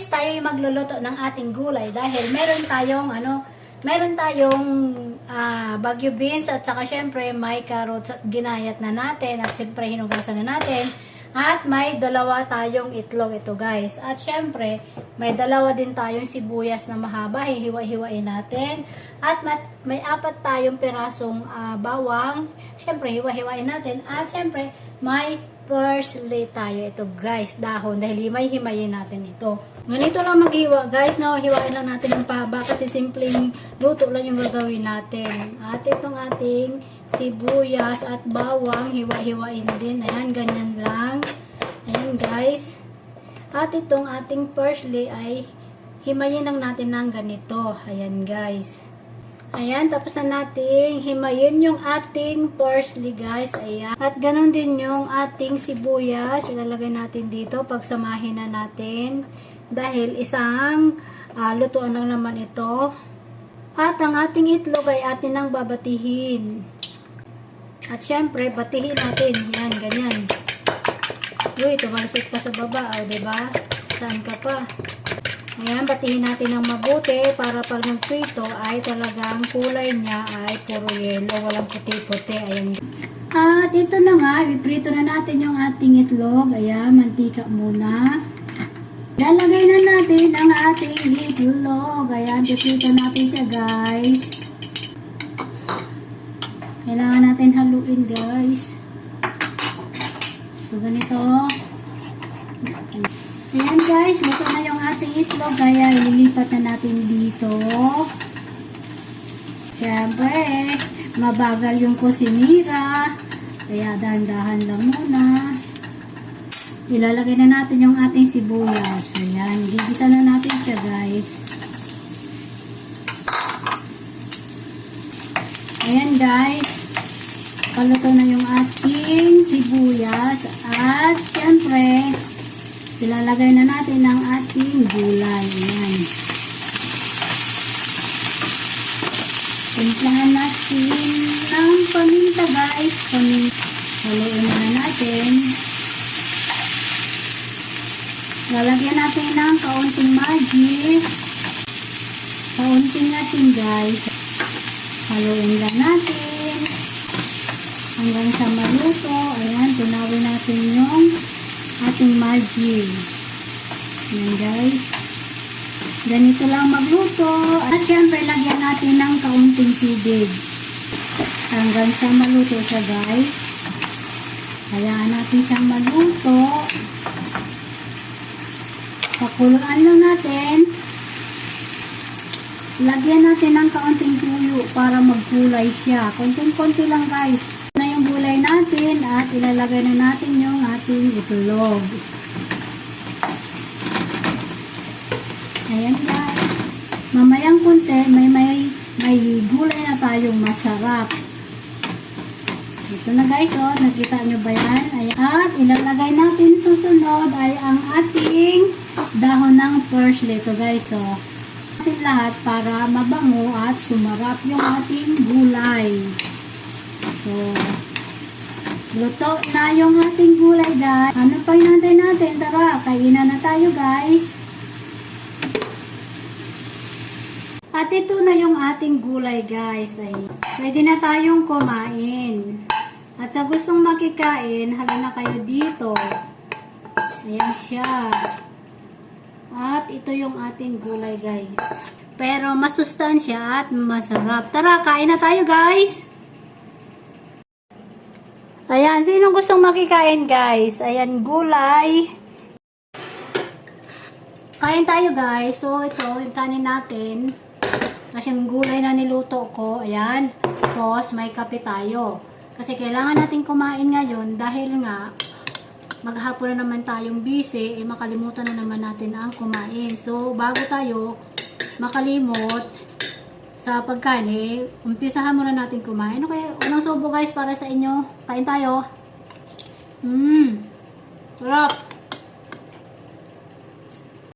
guys, tayo yung magluluto ng ating gulay dahil meron tayong ano, meron tayong ah, bagyo beans at saka syempre may carrots at ginayat na natin at syempre hinugasan na natin. At may dalawa tayong itlog ito guys. At syempre, may dalawa din tayong sibuyas na mahaba. Hihiwa-hiwain natin. At may apat tayong pirasong ah, bawang. Syempre, hiwa-hiwain natin. At syempre, may parsley tayo ito guys. Dahon. Dahil himay-himayin natin ito. Ganito lang maghiwa guys. No, hiwain lang natin ng pahaba kasi simpleng luto lang yung gagawin natin. At itong ating sibuyas at bawang, hiwa-hiwain din. Ayan, ganyan lang. Ayan guys. At itong ating parsley ay himayin lang natin ng ganito. Ayan guys. Ayan, tapos na nating himayin yung ating parsley guys. Ayan. At ganun din yung ating sibuyas. Ilalagay natin dito. Pagsamahin na natin. Dahil isang ah, lutuan lang naman ito. At ang ating itlog ay atin nang babatihin. At syempre, batihin natin. Yan, ganyan. Uy, tumalsik pa sa baba. O, diba? Saan ka pa? Ayan, batihin natin ng mabuti para pag nagprito ay talagang kulay niya ay puro yellow, walang puti-puti. Ayan. At ito na nga, iprito na natin yung ating itlog. Ayan, mantika muna. Lalagay na natin ang ating itlog. Ayan, piprito natin siya guys. Kailangan natin haluin guys. So, ganito. Ayan guys, luto na yung ating itlog. Kaya ililipat na natin dito. Siyempre, mabagal yung kusinira. Kaya dahan-dahan lang muna. Ilalagay na natin yung ating sibuyas. Ayan, gigisa na natin siya guys. Ayan guys, paluto na yung ating sibuyas at syempre, ilalagay na natin ang ating gulay. Ayan. Timplahan natin ng paminta guys. Paminta. Haluin na natin. Lalagyan natin ng kaunting magic. Kaunting natin guys. Haluin lang natin. Hanggang sa maluto. Ayan, tunawin natin yung ating magic. Ayan guys. Ganito lang magluto. At syempre, lagyan natin ng kaunting tubig. Hanggang sa maluto siya guys. Hayaan natin siyang maluto. Pakuluan lang natin. Lagyan natin ng kaunting tuyo para magkulay siya. Konting-konti lang guys. Gulay natin at ilalagay na natin yung ating itlog. Ayan guys. Mamayang konti, may may may gulay na tayong masarap. Ito na guys, oh, nakita nyo ba yan? Ayan. At ilalagay natin susunod ay ang ating dahon ng parsley. Ito guys, oh. Natin lahat para mabango at sumarap yung ating gulay. So, luto na yung ating gulay guys. Ano pa hinantay natin? Tara, kainan na tayo guys. At ito na yung ating gulay guys. Ay, pwede na tayong kumain. At sa gustong makikain, hala na kayo dito. Ayan siya. At ito yung ating gulay guys. Pero masustansya at masarap. Tara, kain na tayo guys. Ayan, sino gustong makikain guys? Ayan, gulay. Kain tayo guys. So, ito, yung kanin natin. Kasi yung gulay na niluto ko, ayan. Tapos, may kape tayo. Kasi kailangan natin kumain ngayon dahil nga, maghapon na naman tayong busy, eh makalimutan na naman natin ang kumain. So, bago tayo makalimot sa pagkain, eh, umpisahan muna natin kumain. Okay, unang subo guys para sa inyo. Kain tayo. Mmm, sarap.